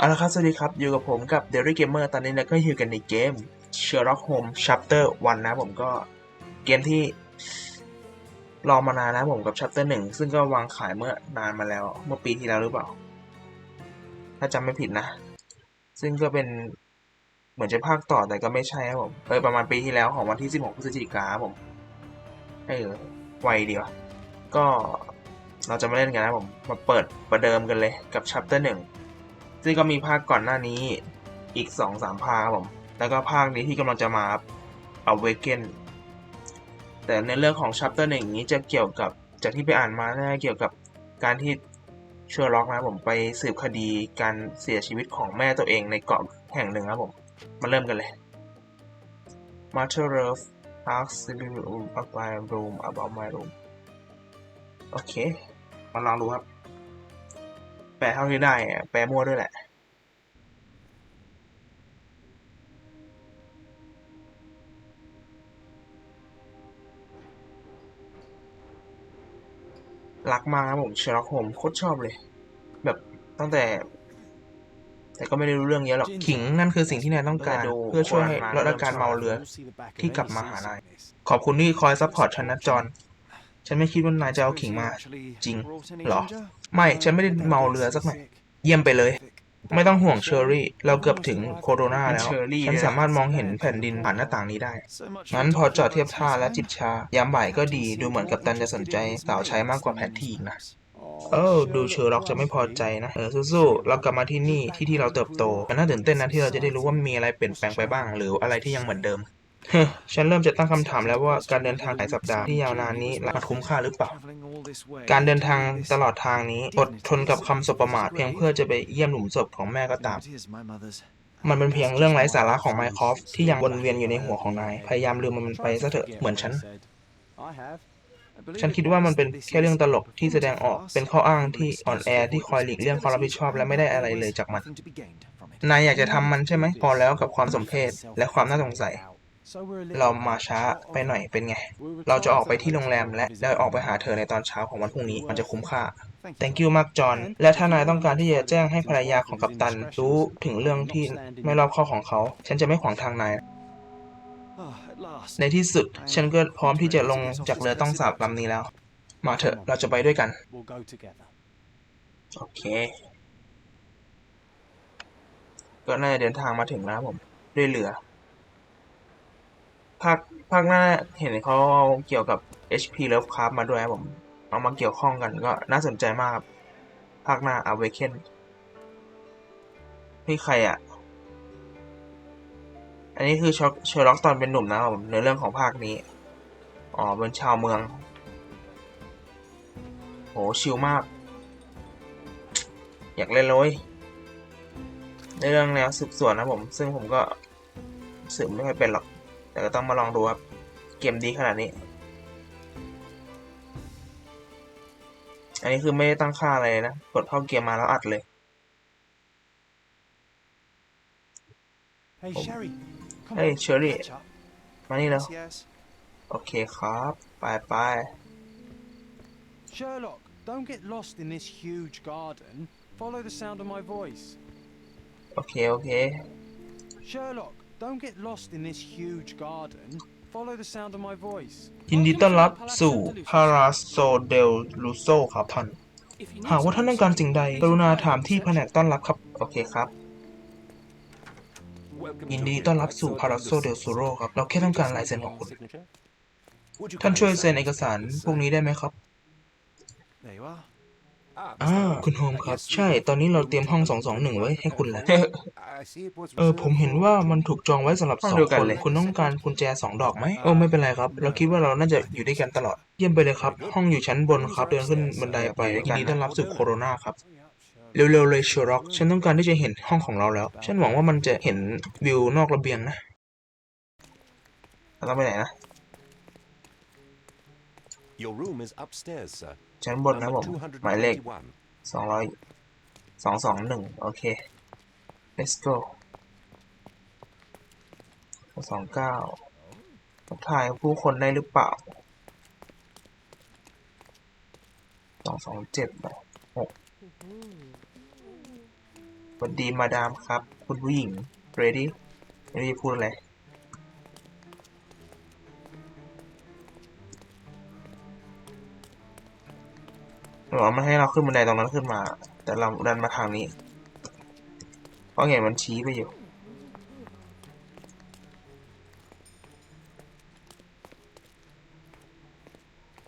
เอาละครับสวัสดีครับอยู่กับผมกับ d a i r y Gamer ตอนนี้เราก็อยู่กันในเกม Sherlock Holmes Chapter 1นะผมก็เกมที่รอมานานนะผมกับ Chapter 1 ซึ่งก็วางขายเมื่อนานมาแล้ว เมื่อปีที่แล้วหรือเปล่า ถ้าจำไม่ผิดนะ ซึ่งก็เป็นเหมือนจะภาคต่อแต่ก็ไม่ใช่ครับผมเออประมาณปีที่แล้วของวันที่ 16พฤศจิกาผมเออไวดีวะก็เราจะมาเล่นกันนะผมมาเปิดประเดิมกันเลยกับ Chapter 1 ซึ่งก็มีภาคก่อนหน้านี้อีกสองสามภาคครับผม แล้วก็ภาคนี้ที่กำลังจะมาครับ Awaken แต่ในเรื่องของ chapter หนึ่งนี้จะเกี่ยวกับจากที่ไปอ่านมาน่าเกี่ยวกับการที่เชอร์ล็อกนะผมไปสืบคดีการเสียชีวิตของแม่ตัวเองในเกาะแห่งหนึ่งครับผม มาเริ่มกันเลย m a t e r o f asks about my room about my room โอเค มาลองดูครับ แปลเท่าที่ได้อะแปลมั่วด้วยแหละรักมากครับผมเชอร์ล็อกโฮมโคตรชอบเลย แบบตั้งแต่ แต่ก็ไม่ได้รู้เรื่องเยอะหรอกขิงนั่นคือสิ่งที่นายต้องการเพื่อช่วยให้ลดอาการเมาเรือที่กลับมาหานายขอบคุณที่คอยซัพพอร์ตฉันนะจอห์นฉันไม่คิดว่านายจะเอาขิงมา จริง เหรอ ไม่ ฉันไม่ได้เมาเรือสักหน่อย เยี่ยมไปเลย ไม่ต้องห่วงเชอรี่ เราเกือบถึงโคโรนาแล้ว ฉันสามารถมองเห็นแผ่นดินผ่านหน้าต่างนี้ได้ งั้นพอจอดเทียบท่าและจิบชา ยามบ่ายก็ดี ดูเหมือนกับตันจะสนใจสาวใช้มากกว่าแผนที่อีกนะเออดูเชอร์ล็อกจะไม่พอใจนะ เออสู้ๆเรากลับมาที่นี่ที่ที่เราเติบโตมันน่าตื่นเต้นนะที่เราจะได้รู้ว่ามีอะไรเปลี่ยนแปลงไปบ้าง หรืออะไรที่ยังเหมือนเดิมเฮ้ย ฉันเริ่มจะตั้งคำถามแล้วว่าการเดินทางหลายสัปดาห์ที่ยาวนานนี้มันคุ้มค่าหรือเปล่า การเดินทางตลอดทางนี้อดทนกับคำสบประมาทเพียงเพื่อจะไปเยี่ยมหลุมศพของแม่ก็ตาม มันเป็นเพียงเรื่องไร้สาระของไมค์คอฟที่ยังวนเวียนอยู่ในหัวของนาย พยายามลืมมันไปซะเถอะเหมือนฉัน ฉันคิดว่ามันเป็นแค่เรื่องตลกที่แสดงออกเป็นข้ออ้างที่อ่อนแอที่คอยหลีกเลี่ยงความรับผิดชอบและไม่ได้อะไรเลยจากมัน นายอยากจะทำมันใช่ไหมพอแล้วกับความสมเพชและความน่าสงสัย เรามาช้าไปหน่อยเป็นไง เราจะออกไปที่โรงแรมและได้ออกไปหาเธอในตอนเช้าของวันพรุ่งนี้มันจะคุ้มค่า thank you มากจอห์นและถ้านายต้องการที่จะแจ้งให้ภรรยาของกัปตัน รู้ถึงเรื่องที่ไม่รอบคอบของเขา ฉันจะไม่ขวางทางนายในที่สุด ฉันก็พร้อมที่จะลงจากเรือต้องสาบลำนี้แล้ว มาเถอะเราจะไปด้วยกัน โอเค ก็น่าจะเดินทางมาถึงแล้วผม ด้วยเรือ ภาคภาคหน้าเห็นเขาเกี่ยวกับ HP Lovecraft มาด้วยครับผมเอามาเกี่ยวข้องกันก็น่าสนใจมากครับ ภาคหน้า Awaken นี่ใครอะ อันนี้คือช็อคเชอร์ล็อกตอนเป็นหนุ่มนะครับผมในเรื่องของภาคนี้ อ๋อเป็นชาวเมือง โห ชิลมาก อยากเล่นเลยในเรื่องแนวสืบสวนนะผม ซึ่งผมก็สืบไม่ค่อยเป็นหรอก แต่ก็ต้องมาลองดูครับ เกมดีขนาดนี้ อันนี้คือไม่ได้ตั้งค่าอะไรเลยนะ กดเข้าเกมมาแล้วอัดเลย Hey, Sherry. Come Hey, on, Sherry. catch up. มานี่แล้ว Yes, yes. โอเคครับ ไปไป Sherlock, don't get lost in this huge garden. Follow the sound of my voice. โอเค โอเค Sherlock, don't get lost in this huge garden. Follow the sound of my voice. ยินดีต้อนรับสู่พาราโซเดลลูโซครับท่านหากว่าท่านต้องการสิ่งใด กรุณาถามที่แผนกต้อนรับครับ โอเคครับยินดีต้อนรับสู่พาราโซเดลซูโรครับ เราแค่ต้องการลายเซ็นของคุณท่านช่วยเซ็นเอกสารพวกนี้ได้ไหมครับ There you are. อ่าคุณโฮมครับ ใช่ ตอนนี้เราเตรียมห้อง221ไว้ให้คุณแล้ว เออ ผมเห็นว่ามันถูกจองไว้สำหรับสองคนคุณต้องการกุญแจสองดอกไหมโอ้ไม่เป็นไรครับ เราคิดว่าเราน่าจะอยู่ด้วยกันตลอด เยี่ยมไปเลยครับ ห้องอยู่ชั้นบนครับ เดินขึ้นบันไดไปยินดีต้อนรับสู่โคโรนาครับเร็วๆเลยเชอร็อก ฉันต้องการที่จะเห็นห้องของเราแล้ว ฉันหวังว่ามันจะเห็นวิวนอกระเบียงนะ เราต้องไปไหนนะ Your room is upstairs, sir. ชั้นบนนะผมหมายเลข 221. สองร้อยสองสองหนึ่งโอเค let's go สองเก้าถ่ายผู้คนได้หรือเปล่าสองสองเจ็ดหกสวัสดีมาดามครับ คุณผู้หญิง ready ไม่ได้พูดอะไร หรอมันให้เราขึ้นบันไดตรงนั้นขึ้นมา แต่เราดันมาทางนี้ เพราะไงมันชี้ไปอยู่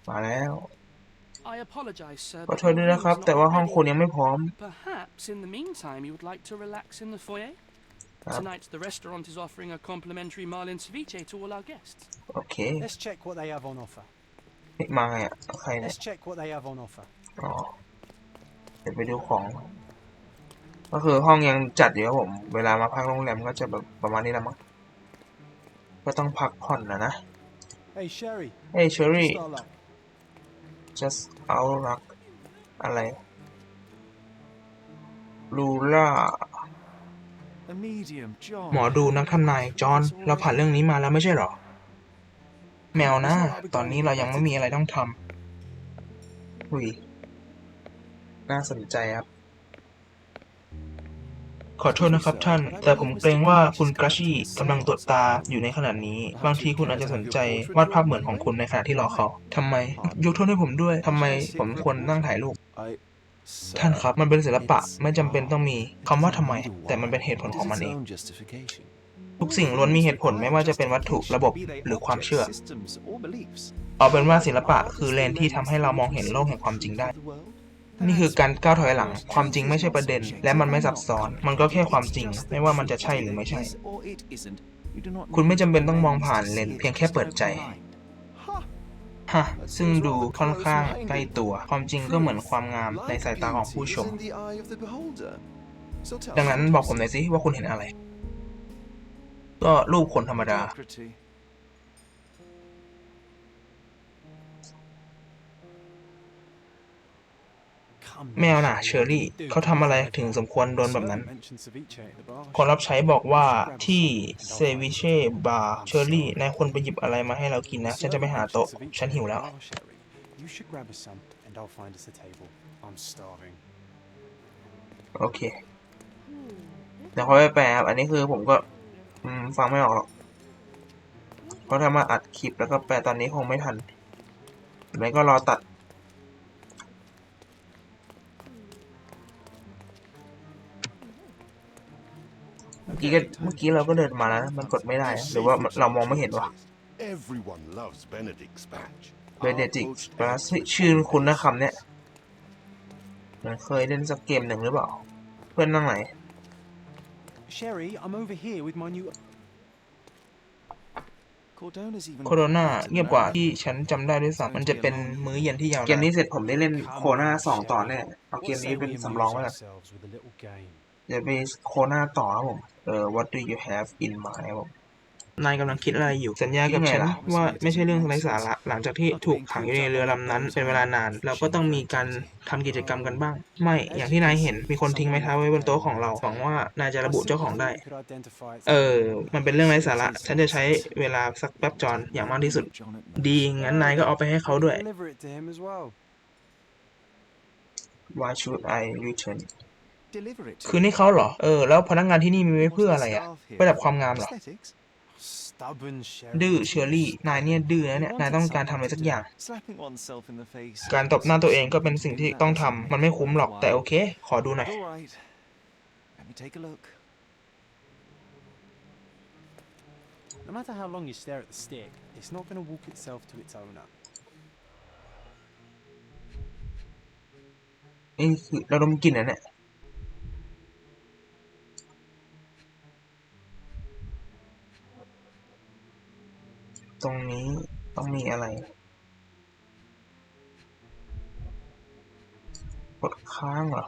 มาแล้ว I apologize, sir. ขอ but โทษ your ด้วยนะครับ room's แต่ not ว่าห้อง ready. คุณยังไม่พร้อม Perhaps in the meantime you would like to relax in the foyer? Uh, Tonight the restaurant is offering a complimentary marlin ceviche to all our guests. โอเค Let's check what they have on offer. เฮ้ยมาไงอะใครเนี่ย Let's check what they have on offer. อ๋อเดี๋ยวไปดูของ ก็คือห้องยังจัดอยู่ครับผม เวลามาพักโรงแรมก็จะแบบประมาณนี้แหละมั้งก็ต้องพักผ่อนนะนะ Hey, Sherry. เฮ้ยเชอรี่ Start luck. just out luck อะไรลูล่า A medium, John. หมอดูนักทำนายจอห์นเราผ่านเรื่องนี้มาแล้วไม่ใช่เหรอ แมวนะ ตอนนี้เรายังไม่มีอะไรต้องทำหุย น่าสนใจครับ ขอโทษนะครับท่าน แต่ผมเกรงว่าคุณกราชี่กำลังตรวจตาอยู่ในขณะนี้ บางทีคุณอาจจะสนใจวาดภาพเหมือนของคุณในขณะที่รอเขาทำไม ยกโทษให้ผมด้วยทำไมผมควรนั่งถ่ายรูป ท่านครับมันเป็นศิลปะไม่จำเป็นต้องมีคำว่าทำไม แต่มันเป็นเหตุผลของมันเอง ทุกสิ่งล้วนมีเหตุผลไม่ว่าจะเป็นวัตถุระบบหรือความเชื่อ เอาเป็นว่าศิลปะคือเลนส์ที่ทำให้เรามองเห็นโลกแห่งความจริงได้ นี่คือการก้าวถอยหลัง ความจริงไม่ใช่ประเด็น และมันไม่ซับซ้อน มันก็แค่ความจริง ไม่ว่ามันจะใช่หรือไม่ใช่ คุณไม่ need จำเป็นต้องมองผ่านเลนเพียงแค่เปิดใจฮะซึ่งดูค่อนข้างใกล้ตัว ความจริงก็เหมือนความงามในสายตาของผู้ชม ดังนั้นบอกผมหน่อยสิว่าคุณเห็นอะไร ก็รูปคนธรรมดา แมวน่ะเชอรี่เขาทำอะไรถึงสมควรโดนแบบนั้น คนรับใช้บอกว่าที่เซวิเช่บาร์เชอรี่นายควรไปหยิบอะไรมาให้เรากินนะ ฉันจะไปหาโต๊ะ ฉันหิวแล้ว You should grab us some, and I'll find us a table. I'm starving. โอเคเดี๋ยวเขาไปแปลครับอันนี้คือผมก็อืมฟังไม่ออกหรอก เพราะถ้ามาอัดคลิปแล้วก็แปลตอนนี้คงไม่ทันหรือไม่ก็รอตัด กี้ก็เมื่อกี้เราก็เดินมาแล้วนะมันกดไม่ได้นะหรือว่าเรามองไม่เห็นวะ Everyone loves Benedict's batch. เบเนดิกต์ปลาชื่อคุณนะคำเนี้ยเหมันเคยเล่นสักเกมหนึ่งหรือเปล่า เพื่อนนั่งไหน Sherry, I'm over here with my new. Cordona's even โคโรนา better เงียบกว่า than ที่ฉันจำได้ด้วยซ้ำมันจะเป็นมื้อเย็นที่ยาวนานเกมนี้เสร็จผมได้เล่นโคโรนาสองต่อแน่เอาเกม What นี้ say เป็น we สำรอง amuse ไว้ก่อ น ourselves with a little game? เดี๋ยวไปโคโรนาต่อครับผม เออ what do you have in mind ครับผมนายกำลังคิดอะไรอยู่สัญญากับฉันว่าไม่ใช่เรื่องไร้สาระหลังจากที่ถูกขังอยู่ในเรือลำนั้น เป็นเวลานาน เราก็ต้องมีการทำกิจกรรมกันบ้าง ไม่อย่างที่นายเห็นมีคนทิ้งไม้เท้าไว้บนโต๊ะของเราหวังว่านายจะระบุเจ้าของได้ Could identify its เออ มันเป็นเรื่องไร้สาระ ฉันจะใช้เวลาสักแป๊บจอนอย่างมากที่สุด John at ดีงั้นนายก็เอาไปให้เขาด้วย Deliver it to him as well. Why should I return Deliver it to คืนให้เขาเหรอ เออ แล้วพนักงานที่นี่มีไว้เพื่ออะไรอะ Staff here. ประดับความงามเหรอ Aesthetics? Stubborn Sherry. ดื้อเชอรี่ นายเนี่ยดื้อนะเนี่ย นายต้องการทำอะไรสักอย่าง Slapping oneself in the face. การตบหน้าตัวเองก็เป็นสิ่งที่ต้องทำ มันไม่คุ้มหรอก แต่โอเค ขอดูหน่อย All right. Let me take a look. No matter how long you stare at the stick, it's not going to walk itself to its owner. นี่คือเราดมกลิ่นนะเนี่ย ตรงนี้ต้องมีอะไร กดค้างเหรอ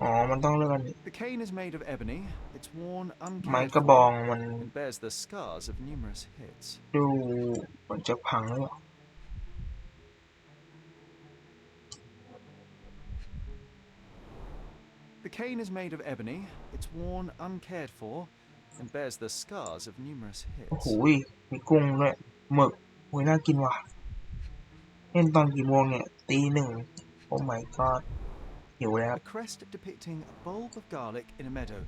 อ๋อ มันต้องเลือกอันนี้ The cane is made of ebony. It's worn ไม้ uncared กระบอง for มัน and bears the scars of numerous hits. ดูเหมือนจะพังหรือเปล่า The cane is made of ebony. It's worn uncared for and bears the scars of numerous โอ้โห hits. มีกุ้งด้วยหมึกโอ้ยน่ากินว่ะ เล่นตอนกี่โมงเนี่ย ตีหนึ่ง โอ้ my god หิวแล้ว A crest depicting a bulb of garlic in a meadow,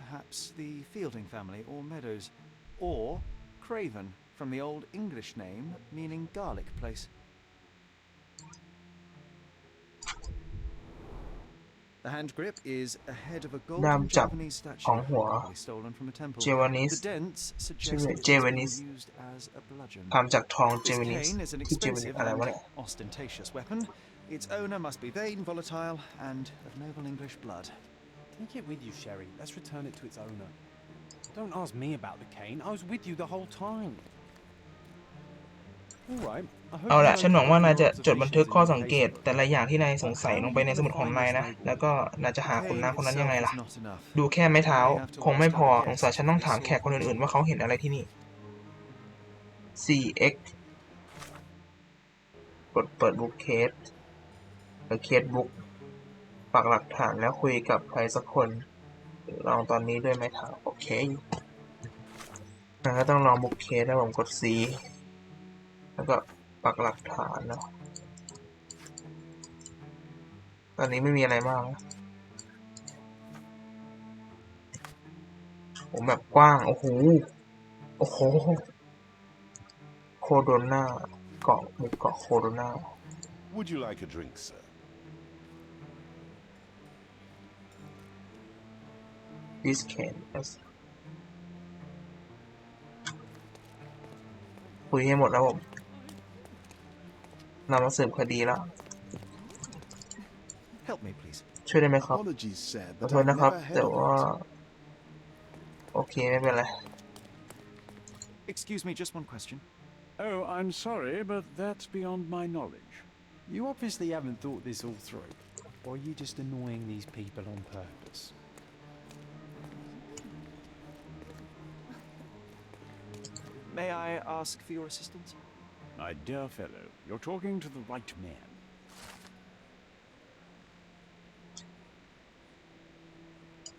perhaps the Fielding family or Meadows, or Craven from the Old English name meaning garlic place. The hand grip is a head of a ด้าม golden จับ Japanese statue, ของหัว probably stolen from a temple. เจวานิส The dents ชื่อ suggest it has เจวานิส been used as a bludgeon. ทำจากทองเจ This วินิส cane is an ที่เจวินิส expensive อะไรวะ and เนี่ย ostentatious weapon. Its owner must be vain, volatile, and of noble English blood. Take it with you, Sherry. Let's return it to its owner. Don't ask me about the cane. I was with you the whole time. เอา you ละ know ฉันหวังว่านายจะ your จดบันทึกข้อ observations สัง in เกต your แต่ละอย่างที่นายสงสัยลงไปในสมุดของนายนะ แล้วก็นายจะหาคนน้าคนนั้นยังไงล่ะ Pain itself is not enough. ดูแค่ไม้เท้า คงไม่พอ สงสัยฉันต้องถามแขกคนอื่นๆ ว่าเขาเห็นอะไรที่นี่ CX กดเปิดบุ๊กเคสหรือเคสบุ๊กปักหลักฐานแล้วคุยกับใครสักคน ลองตอนนี้ด้วยไม้เท้า โอเค แล้วก็ต้องลองบุ๊กเคสแล้วผมกด C แล้วก็ปักหลักฐานเนาะตอนนี้ไม่มีอะไรมากนะผมแบบกว้าง โอ้โห โอ้โห โคโดนาเกาะหมู่เกาะโคโดนา Would you like a drink, sir? this can yes คุยให้หมดแล้วผม นำมาสืบคดีแล้ว Help me, please. ช่วยได้ไหมครับ Apologies, sir, ขอ but โทษ I've นะครับ never heard แต่ of ว่า it. โอเค ไม่เป็นไร Excuse me, just one question. Oh, I'm sorry, but that's beyond my knowledge. You obviously haven't thought this all through. Or are you just annoying these people on purpose? May I ask for your assistance? My dear fellow, you're talking to the right man.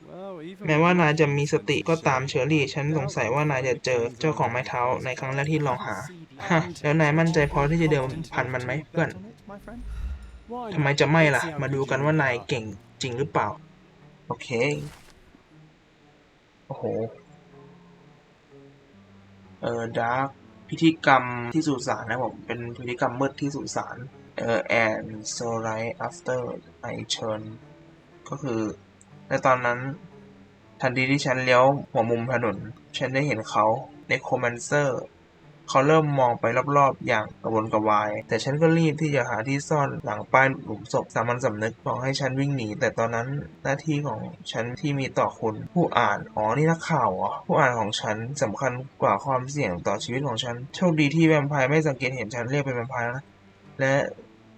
Well, even แม้ว่านายจะมีสติก็ตามเชอรี่ ฉันสงสัยว่านายจะเจอเจ้าของไม้เท้าในครั้งแรกที่ลองหาฮะแล้วนายมั่นใจพอที่จะเดิมพันมันไหมเพื่อน My friend? Why ทำไม not? จะไม่ Let's ล่ะ see how มา good ดู you กันว่านาย really are. เก่งจริงหรือเปล่า โอเค โอ้โห เออดาร์ก พิธีกรรมที่สุสานนะผม เป็นพิธีกรรมมืดที่สุสานเออ and so right after I turn ก็คือ ในตอนนั้น ทันทีที่ฉันเลี้ยวหัวมุมถนน ฉันได้เห็นเขาในโคม a นเซอร์ เขาเริ่มมองไปรอบๆ อย่างกระวนกระวาย แต่ฉันก็รีบที่จะหาที่ซ่อนหลังป้ายหลุมศพสามัญสำนึกบอกให้ฉันวิ่งหนี แต่ตอนนั้นหน้าที่ของฉันที่มีต่อคุณผู้อ่าน อ๋อ นี่นักข่าวเหรอผู้อ่านของฉันสำคัญกว่าความเสี่ยงต่อชีวิตของฉัน โชคดีที่แวมไพร์ไม่สังเกตเห็นฉันเรียกเป็นแวมไพร์นะ และ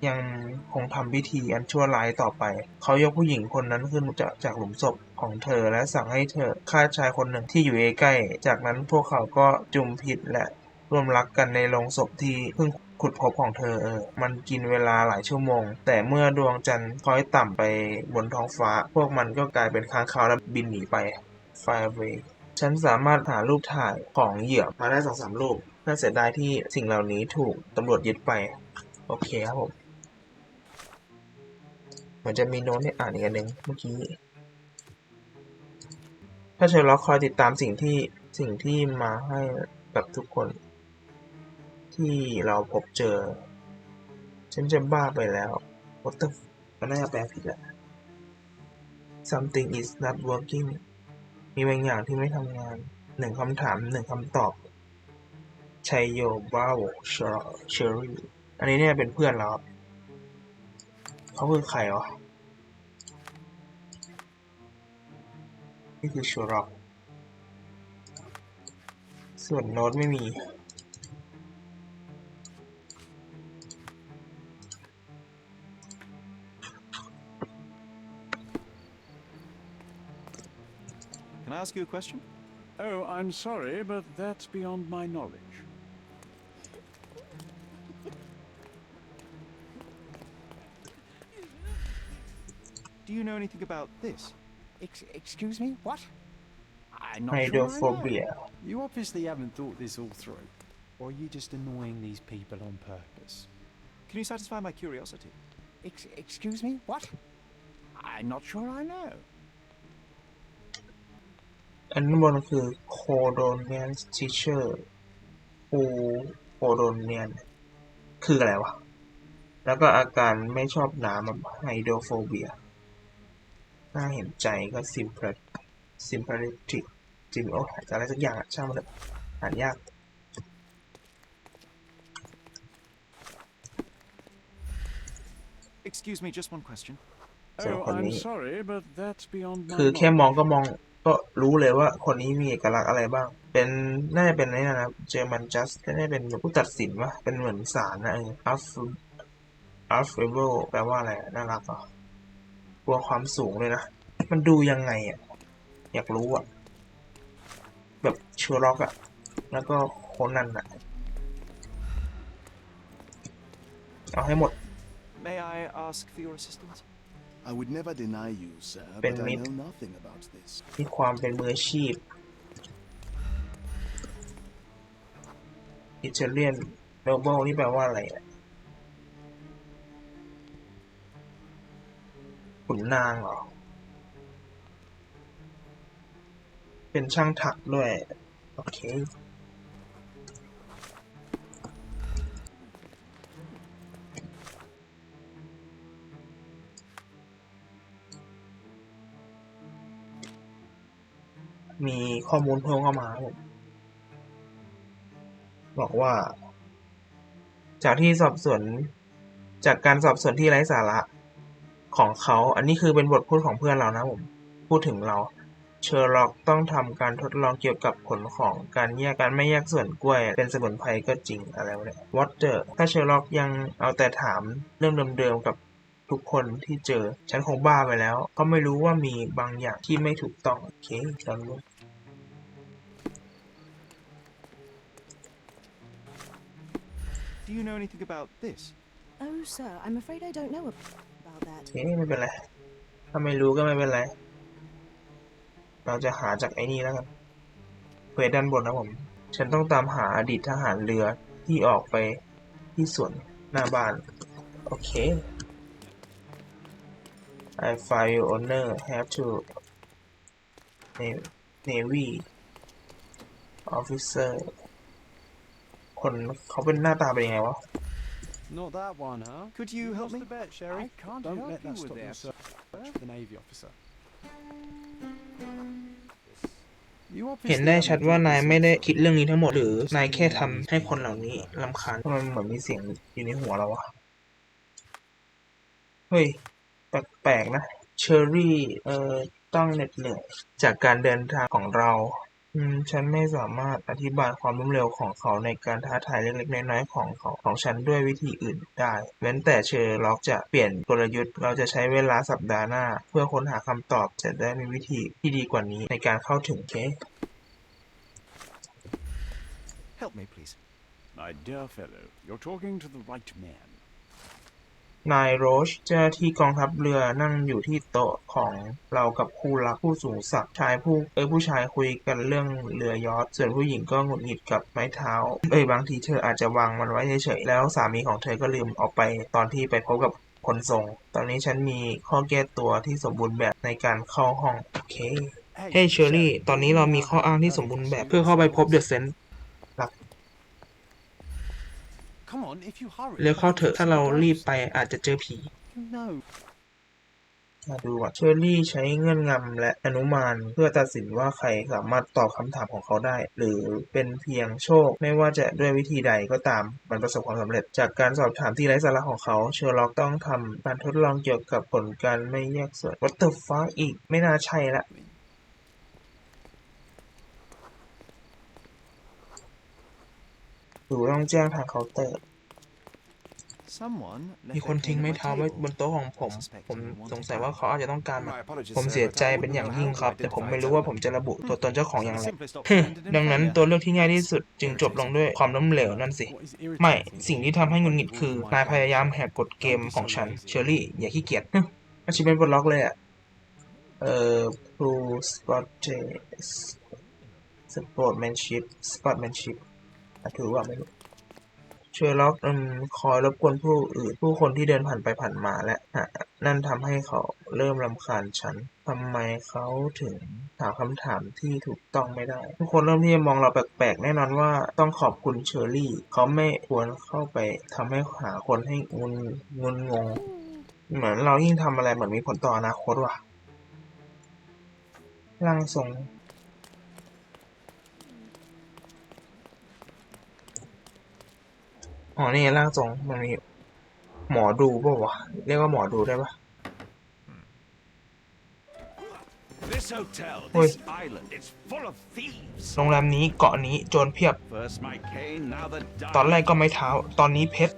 ยังคงทำพิธีอันชั่วร้ายต่อไป เขายกผู้หญิงคนนั้นขึ้นจากจากหลุมศพของเธอและสั่งให้เธอฆ่าชายคนหนึ่งที่อยู่ใกล้ จากนั้นพวกเขาก็จุมพิษและ ร่วมรักกันในโรงศพที่เพิ่งขุดพบของเธอเออ มันกินเวลาหลายชั่วโมง แต่เมื่อดวงจันทร์คล้อยต่ำไปบนท้องฟ้า พวกมันก็กลายเป็นค้างคาวและบินหนีไป Fireway ฉันสามารถหารูปถ่ายของเหยื่อมาได้สองสามรูป น่าเสียดายที่สิ่งเหล่านี้ถูกตำรวจยึดไป โอเคครับผมเหมือนจะมีโน้ตให้อ่านอีกอันหนึ่งเมื่อกี้ ถ้าเชอร์ล็อกคอยติดตามสิ่งที่สิ่งที่มาให้กับทุกคน ที่เราพบเจอ ฉันจะบ้าไปแล้ว What the f- มันน่าจะแปลผิดแหละ Something is not working มีบางอย่างที่ไม่ทำงานหนึ่งคำถามหนึ่งคำตอบชัยโยบราโวเชอรี่ อันนี้เนี่ยเป็นเพื่อนเราเขาคือใครวะนี่คือชูร็อกส่วนโน้ตไม่มี I ask you a question? Oh, I'm sorry, but that's beyond my knowledge. Do you know anything about this? Ex excuse me, what? I'm not Hydrophobia. Sure you obviously haven't thought this all through. Or are you just annoying these people on purpose? Can you satisfy my curiosity? Ex excuse me, what? I'm not sure I know. อันบนคือโคโดเนียนทิเชอร์คูโคโดเนียน คืออะไรวะ แล้วก็อาการไม่ชอบน้ำแบบไฮโดรโฟเบีย น่าเห็นใจก็ซิมเพลซิมเพลติกจิมโอ้หายใจอะไรสักอย่างอะช่างมันเถอะอ่านยาก Excuse me, just one question. So, oh, honey- I'm sorry, but that's beyond my คือแค่ knowledge. มองก็มอง ก็รู้เลยว่าคนนี้มีเอกลักษณ์อะไรบ้าง เป็นน่าจะเป็นไอ้นนนะเจมันจัสก็น่าจะเป็นผู้ตัดสินวะเป็นเหมือนศาลนะเอออัฟอัฟเเบิลแปลว่าอะไรน่ารักอะกลัวความสูงเลยนะ มันดูยังไงอะ อยากรู้อะ แบบเชอร์ล็อกอะ แล้วก็โคนันอะ เอาให้หมด May I ask for your assistance? I would never deny you, sir, Ben but I Mid. know nothing about this. มีความเป็นมืออาชีพอิตาเลียนโนเบิลนี่แปลว่าอะไรอะขุนนางเหรอ เป็นช่างถักด้วย โอเค มีข้อมูลเพิ่มเข้ามาบผมบอกว่า จากที่สอบสวนจากการสอบสวนที่ไร้สาระของเขา อันนี้คือเป็นบทพูดของเพื่อนเรานะผมพูดถึงเราเชอร์ล็อกต้องทำการทดลองเกี่ยวกับผลของการแยกการไม่แยกส่วนกล้วย เป็นสมุนไพรก็จริงอะไรวะเนี่ยวอเตอร์ถ้าเชอร์ล็อกยังเอาแต่ถามเรื่องเดิมๆกับทุกคนที่เจอ ฉันคงบ้าไปแล้ว ก็ไม่รู้ว่ามีบางอย่างที่ไม่ถูกต้อง โอเคตอนนี้ Do you know anything about this? Oh, sir, I'm afraid I don't know ab- about that. โอเคไม่เป็นไร ถ้าไม่รู้ก็ไม่เป็นไร เราจะหาจากไอ้นี่แล้วกันเควสด้านบนนะผม ฉันต้องตามหาอดีตทหารเรือที่ออกไปที่สวนหน้าบ้าน โอเค I file owner have to Na- Navy officer คนเขาเป็นหน้าตาเป็นยังไงวะ Not that one, huh? Could you help What's me? the bet, Sherry? I can't Don't help let you that with stop your that, search for the Navy officer. You เห็น obviously ได้ haven't ชัดว่านาย thought ไม่ this ได้ through. คิดเรื่องนี้ทั้งหมดหรือนายแค่ทำให้คนเหล่านี้ลำคาญมันเหมือนมีเสียงอยู่ในหัวเราวะเฮ้ย แปลกๆนะ เชอรี่ เอ่อต้องเหน็ดเหนื่อยจากการเดินทางของเรา อืมฉันไม่สามารถอธิบายความล้มเหลวของเขาในการท้าทายเล็กๆน้อยๆของเขาของฉันด้วยวิธีอื่นได้เว้นแต่เชอร์ล็อกจะเปลี่ยนกลยุทธ์ เราจะใช้เวลาสัปดาห์หน้า เพื่อค้นหาคำตอบจะได้มีวิธีที่ดีกว่านี้ในการเข้าถึงเค Help me, please. My dear fellow, you're talking to the right man. นายโรชเจ้าหน้าที่กองทัพเรือนั่งอยู่ที่โต๊ะของเรากับคู่รักผู้สูงศักดิ์ชายผู้เอ้ยผู้ชายคุยกันเรื่องเรือยอชต์ส่วนผู้หญิงก็หงุดหงิดกับไม้เท้าเอ้ยบางทีเธออาจจะวางมันไว้เฉยๆแล้วสามีของเธอก็ลืมเอาไปตอนที่ไปพบกับคนทรงตอนนี้ฉันมีข้อแก้ตัวที่สมบูรณ์แบบในการเข้าห้องโอเคเฮ้ยเชอรี่ ตอนนี้เรามีข้ออ้างที่สมบูรณ์แบบเพื่อเข้าไปพบเดอะเซน Come on, if you hurry. เร็วเข้าเถอะถ้าเรารีบไปอาจจะเจอผี You know. มาดูว่าเชอรี่ใช้เงื่อนงำและอนุมานเพื่อตัดสินว่าใครสามารถตอบคำถามของเขาได้ หรือเป็นเพียงโชค ไม่ว่าจะด้วยวิธีใดก็ตาม มันประสบความสำเร็จ จากการสอบถามที่ไร้สาระของเขาเชอร์ล็อกต้องทำการทดลองเกี่ยวกับผลการไม่แยกส่วน What the fuck อีกไม่น่าใช่ละ หรือต้องแจ้งทางเคาน์เตอร์ Someone มี left คน their ทิ้ง cane on ไม้ my เท้าไว้ table. บนโต๊ะของผม I suspect ผม he wanted สงสัยว่า that. เขาอาจจะต้องการมัน My apologies, ผม sir, เสีย but ใจ I เป็น wouldn't อย่าง know ยิ่ง how ครับ to แต่ผม identify ไม่ each รู้ว่า other. ผมจะระบุตัวตนเจ้าของอย่างไร Simplest ฮึ option ended in ดังนั้น failure. ตัวเลือกที่ง่ายที่สุดจึงจบลงด้วยความล้มเหลวนั่นสิ What is ไม่ irritating สิ่งที่ทำให้หงุดหงิดคือนายพยายามแหกกฎเกมของฉัน เชอรี่ อย่าขี้เกียจฮึอาชีพเป็นปลดล็อกเลยอะเอ่อ True Spot Sportsmanship Sportsmanship อะ ถือว่าไม่รู้เชอร์ล็อกอืมคอยรบกวนผู้อื่นผู้คนที่เดินผ่านไปผ่านมาและอะนั่นทำให้เขาเริ่มรำคาญฉันทำไมเขาถึงถามคำถามที่ถูกต้องไม่ได้ ทุกคนเริ่มที่จะมองเราแปลกๆ แน่นอนว่าต้องขอบคุณเชอรี่ เขาไม่ควรเข้าไปทำให้หาคนให้งุนงุนงง เหมือนเรายิ่งทำอะไรเหมือนมีผลต่ออนาคตว่ะร่างทรง อ๋อนี่ร่างทรงมันมีหมอดูป่าวะเรียกว่าหมอดูได้ปะ This hotel, Oi. this island, it's full of thieves. โรงแรมนี้เกาะนี้โจรเพียบ First my cane, now the ตอนแรก diamond. ก็ไม่เท้า ตอนนี้เพชร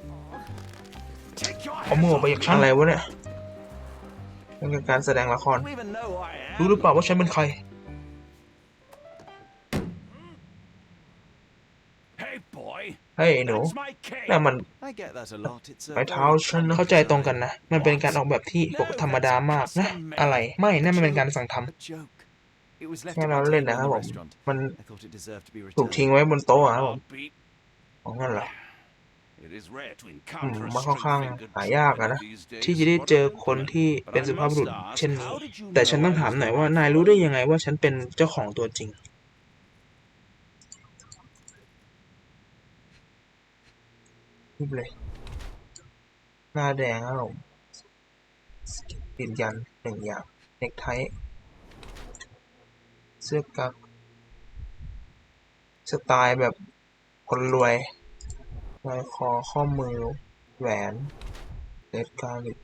Take your เอามือออก hands ไป off จากฉันอะไรวะเนี่ยนี่คือการแสดงละคร You even know who I am. รู้หรือเปล่าว่าฉันเป็นใคร เฮ้ยไอ้หนู that's my cane. นั่นมัน I get that a lot. It's a ไม้เท้า very ฉัน common เข้าใจตรงกัน design. นะ มันเป็นการออกแบบที่ปกธรรมดามากนะ อะไร ไม่นั่นมันเป็นการสั่งทำ A joke. It was left แค่ on เรา my เล่น table นะครับ in ผ the ม restaurant. มัน I thought it deserved to be ถูก returned. ทิ้งไว้บนโต๊ะอะครับผม Heartbeat. ของนั่นเหรอ It is rare to อืม encounter a มันค่อนข้าง straight-fingered หายากอะนะ druid these days, ที่จะได้ what เจอ I can คน tell. ที่ But เป็น I สุภาพบุรุษ must ask, เช่นนี้ how did you แต่ฉัน know ต้อง I ถาม was หน่อย the ว่า right นายรู้ได้ยังไงว่าฉันเป็นเจ้าของตัวจริง รีบเลย หน้าแดงครับผมยืนยันหนึ่งอย่างเนกไทเสื้อกั๊กสไตล์แบบคนรวยลายคอข้อมือ แหวนเลดกาลิก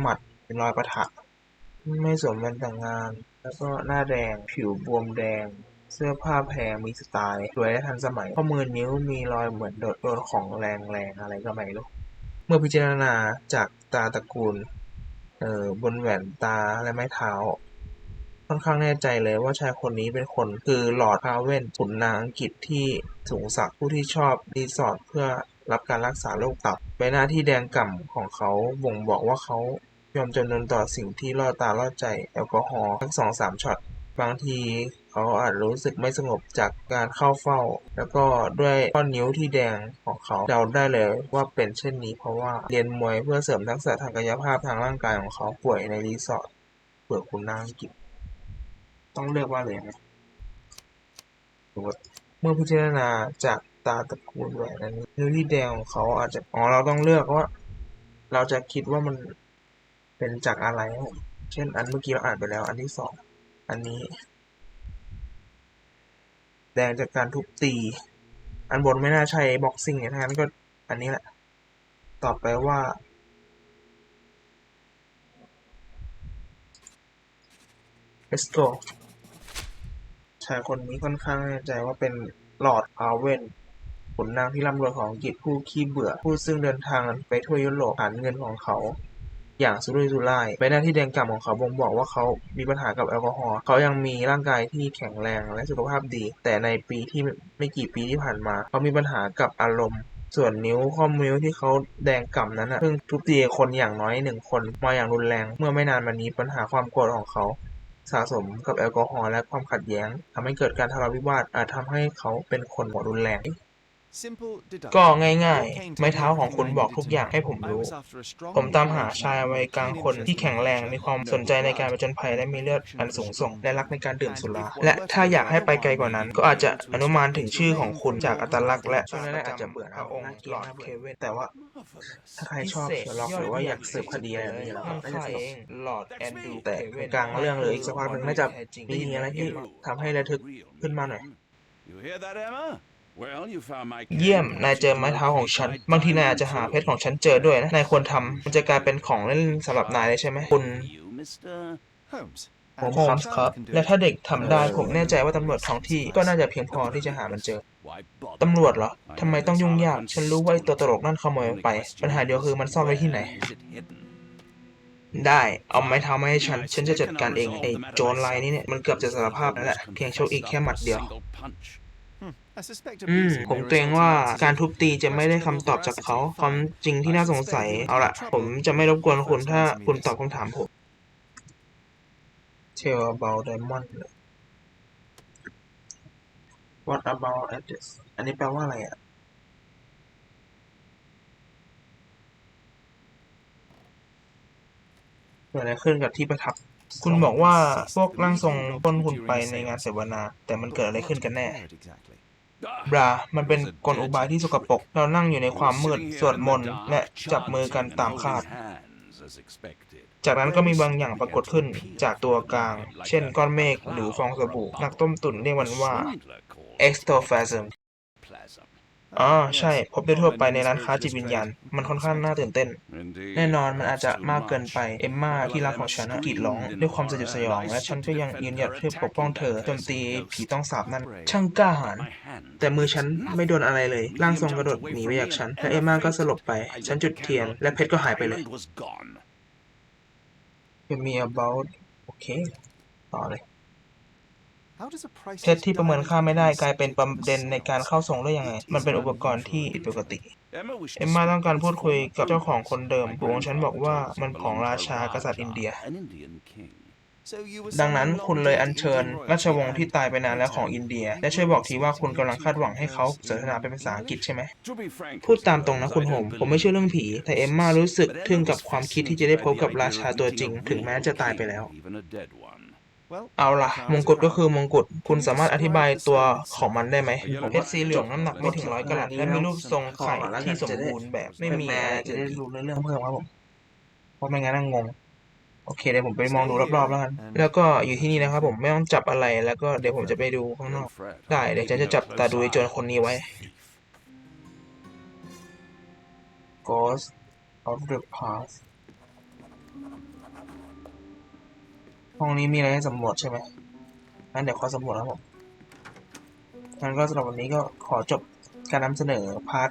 หมัดเป็นรอยประทะไม่สวมแว่นแต่งงาน แล้วก็หน้าแดง ผิวบวมแดง เสื้อผ้าแพงมีสไตล์สวยและทันสมัย ข้อมือนิ้วมีรอยเหมือนโดนโดนของแรงแรงๆอะไรก็ไม่รู้ เมื่อพิจารณาจากตาตระกูลเอ่อบนแหวนตาและไม้เท้า ค่อนข้างแน่ใจเลยว่าชายคนนี้เป็นคนคือหลอร์ดพาเวนขุนนางอังกฤษที่สูงศักดิ์ผู้ที่ชอบรีสอร์ทเพื่อรับการรักษาโรคตับใบหน้าที่แดงก่ำของเขาบ่งบอกว่าเขายอมจำนนต่อสิ่งที่ล่อตาล่อใจแอลกอฮอล์ทั้งสองสามช็อตบางที เขาอาจรู้สึกไม่สงบจากการเข้าเฝ้า แล้วก็ด้วยข้อนิ้วที่แดงของเขาเดาได้เลยว่าเป็นเช่นนี้เพราะว่าเรียนมวยเพื่อเสริมทักษะทางกายภาพทางร่างกายของเขาป่วยในรีสอร์ทเปิดคุณนางอังกฤษต้องเลือกว่าเลยไหมหรือว่าเมื่อพิจารณาจากตาตระกูลแหวนอันนี้นิ้วที่แดงของเขาอาจจะอ๋อเราต้องเลือกว่า เราจะคิดว่ามันเป็นจากอะไร เช่นอันเมื่อกี้เราอ่านไปแล้ว อันที่สอง อันนี้ แดงจากการทุบตี อันบนไม่น่าใช่บ็อกซิ่งเนี่ยงั้นก็อันนี้แหละตอบไปว่า let's go ชายคนนี้ค่อนข้างแน่ใจว่าเป็นลอร์ดพาเวนขุนนางที่ร่ำรวยของอังกฤษผู้ขี้เบื่อ ผู้ซึ่งเดินทางไปทั่วยุโรปหาเงินของเขา อย่างสุรุ่ยสุร่ายใบหน้าที่แดงกล่ำของเขาบ่งบอกว่าเขามีปัญหากับแอลกอฮอล์เขายังมีร่างกายที่แข็งแรงและสุขภาพดี แต่ในปีที่ไม่กี่ปีที่ผ่านมาเขามีปัญหากับอารมณ์ส่วนนิ้วข้อมือที่เขาแดงกล่ำนั้นน่ะเพิ่งทุบตีคนอย่างน้อยหนึ่งคนมาอย่างรุนแรง เมื่อไม่นานมานี้ปัญหาความโกรธของเขา สะสมกับแอลกอฮอล์และความขัดแย้งทำให้เกิดการทะเลาะวิวาทอาจทำให้เขาเป็นคนหัวรุนแรง ก็ง่าย Your cane ๆไม้ told me เท้าของ everything คุณ I บอก needed ทุก to อย่าง know. ให้ผม I รู้ was after a strong ผมตามหา man ชายวัยกลางคนที่แข็งแรง มีความสนใจในการผจญภัยและมีเลือดอันสูงส่ง และรักในการดื่มสุรา และถ้าอยากให้ไปไกลกว่านั้น ก็อาจจะอนุมานถึงชื่อของคุณจากอัตลักษณ์และช่วงแรกๆอาจจะเบื่อนะองค์หลอดเคเวนแต่ว่า ถ้าใครชอบเชอร์ล็อกหรือว่าอยากสืบคดีอะไรแบบนี้นะครับน่าจะสนุกหลอดแอนดูแต่กลางเรื่องเลยอีกสักพักหนึ่งน่าจะมีอะไรที่ทำให้ระทึกขึ้นมาหน่อย You hear that, Emma? Well, you found my เยี่ยม cane. นายเจอไม้เท้าของฉัน บางทีนายอาจจะหาเพชรของฉันเจอด้วยนะ นายควรทำมันจะกลายเป็นของเล่นสำหรับนายเลยใช่ไหมคุณ You, Mr. Holmes. ผม And โฮม a ส์ครับ child can do และ it. ถ้าเด็กทำได้ผมแน่ใจว่าตำรวจท้องที่ก็น่าจะเพียงพอที่จะหามันเจอ Why bother? ตำรวจเหรอ ทำไมต้องยุ่งยาก ฉันรู้ว่าไอ้ตัวตลกนั่นขโมยไป ปัญหาเดียวคือมันซ่อนไว้ที่ไหน Where is it hidden? ได้ เอาไม้เท้ามาให้ฉัน ฉันจะจัดการเองไอ้โจรลายนี้เนี่ย มันเกือบจะสารภาพแล้วแหละ เพียงโชคอีกแค่หมัดเดียว อืม abusing ผม may เกรง result in ว่า accident. การทุบตีจะไม่ได้คำตอบจากเขาความจริงที่น่าสงสัย เอาละผมจะไม่รบกวนคุณถ้าคุณตอบคำถามผม Tell about Diamond what about address อันนี้แปลว่าอะไรอะ เกิดอะไรขึ้นกับที่ประทับ คุณบอกว่าพวกร่างทรงปล้นคุณไปในงานเสวนา แต่มันเกิดอะไรขึ้นกันแน่ What exactly? บรา มันเป็นกลอุบายที่สกปรก เรานั่งอยู่ในความมืด สวดมนต์ และจับมือกันตามคาด จากนั้นก็มีบางอย่างปรากฏขึ้นจากตัวกลาง เช่นก้อนเมฆหรือฟองสบู่ นักต้มตุ๋นเรียกมันว่า ectoplasm อ๋อใช่ พบได้ทั่วไปในร้านค้าจิตวิญญาณ มันค่อนข้างน่าตื่นเต้น แน่นอนมันอาจจะมากเกินไป เอมมาที่รักของฉันกรีดร้อง ด้วยความสยดสยอง และฉันก็ยังยืนหยัดเพื่อปกป้องเธอโจมตีผีต้องสาบนั่น ช่างกล้าหาญแต่มือฉันไม่โดนอะไรเลย ร่างทรงกระโดดหนีไปจากฉัน และเอมมาก็สลบไป ฉันจุดเทียน และเพชรก็หายไปเลย Tell me about โอเค ต่อเลย How does a เพชรที่ประเมินค่าไม่ได้กลายเป็นประเด็นในการเข้าทรงได้ยังไง มันเป็นอุปกรณ์ที่ผิดปกติ เอมมาต้องการพูดคุยกับเจ้าของคนเดิมปู่ของฉันบอกว่ามันของราชากษัตริย์อินเดีย So you were ดังนั้น someone คุณเลยอัญเชิญ ราชวงศ์ที่ตายไปนานแล้วของอินเดีย และช่วยบอกทีว่าคุณกำลังคาดหวังให้เขาสนทนาเป็นภาษาอังกฤษใช่ไหม พูดตามตรงนะคุณโฮมผมไม่เชื่อเรื่องผี แต่เอมมารู้สึกทึ่งกับความคิดที่จะได้พบกับราชาตัวจริง ถึงแม้จะตายไปแล้ว Well, เอาล่ะ มงกุฎก็คือมงกุฎคุณสามารถอธิบายตัวของมันได้ไหมเพชรสีเหลืองน้ำหนักไม่ถึงร้อยกะรัตและมีรูปทรงไข่ที่สมบูรณ์แบบไม่มีอะไรจะได้รู้เรื่องเพิ่มครับผมเพราะไม่งั้นน่ะงงโอเคเดี๋ยวผมไปมองดูรอบๆแล้วกัน แล้วก็อยู่ที่นี่นะครับผมไม่ต้องจับอะไรแล้วก็เดี๋ยวผมจะไปดูข้างนอก ได้เดี๋ยวฉันจะจับตาดูไอ้โจรคนนี้ไว้ Ghost of the Past ห้องนี้มีอะไรให้สำรวจใช่ไหมงั้นเดี๋ยวขอสำรวจครับผมงั้นก็สำหรับวันนี้ก็ขอจบการนำเสนอพาร์ท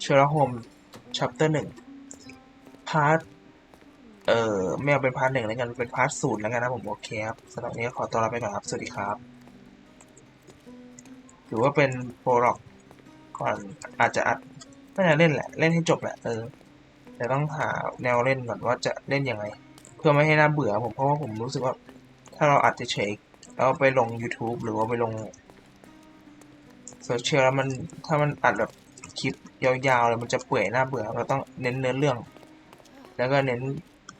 เชอร์โฮมชัปเตอร์หนึ่งพาร์ทเอ่อไม่เอาเป็นพาร์ทหนึ่งแล้วกันเป็นพาร์ทศูนย์แล้วกันนะผมโอเคครับสำหรับนี้ก็ขอตัวลาไปก่อนครับสวัสดีครับถือว่าเป็นโปรล็อกก่อนอาจจะอัดไม่น่าเล่นแหละ เล่นให้จบแหละเออแต่ต้องหาแนวเล่นก่อนว่าจะเล่นยังไง พื่อไม่ให้น่าเบื่อผมเพราะว่าผมรู้สึกว่า ถ้าเราอัดเฉยๆแล้วไปลง YouTube หรือว่าไปลงโซเชียลแล้วมันถ้ามันอัดแบบคลิปยาวๆเลยมันจะเปื่อยน่าเบื่อเราต้องเน้นเนื้อเรื่อง แล้วก็เน้น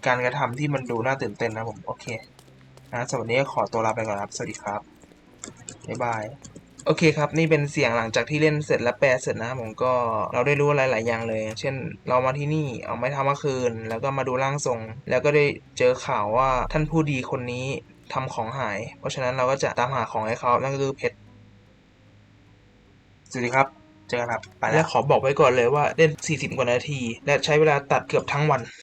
การกระทำที่มันดูน่าตื่นเต้นนะผม โอเค นะสำหรับวันนี้ขอตัวลาไปก่อนครับ สวัสดีครับ บ๊ายบาย โอเคครับ นี่เป็นเสียงหลังจากที่เล่นเสร็จและแปลเสร็จนะครับผมก็เราได้รู้อะไรหลายอย่างเลย เช่น เรามาที่นี่เอาไม้ทำเมื่อคืน แล้วก็มาดูร่างทรง แล้วก็ได้เจอข่าวว่าท่านผู้ดีคนนี้ทำของหาย เพราะฉะนั้นเราก็จะตามหาของให้เขานั่นก็คือเพชรสวัสดีครับเจอกันครับไปแล้วและขอบอกไว้ก่อนเลยว่าเล่น 40 กว่านาที และใช้เวลาตัดเกือบทั้งวัน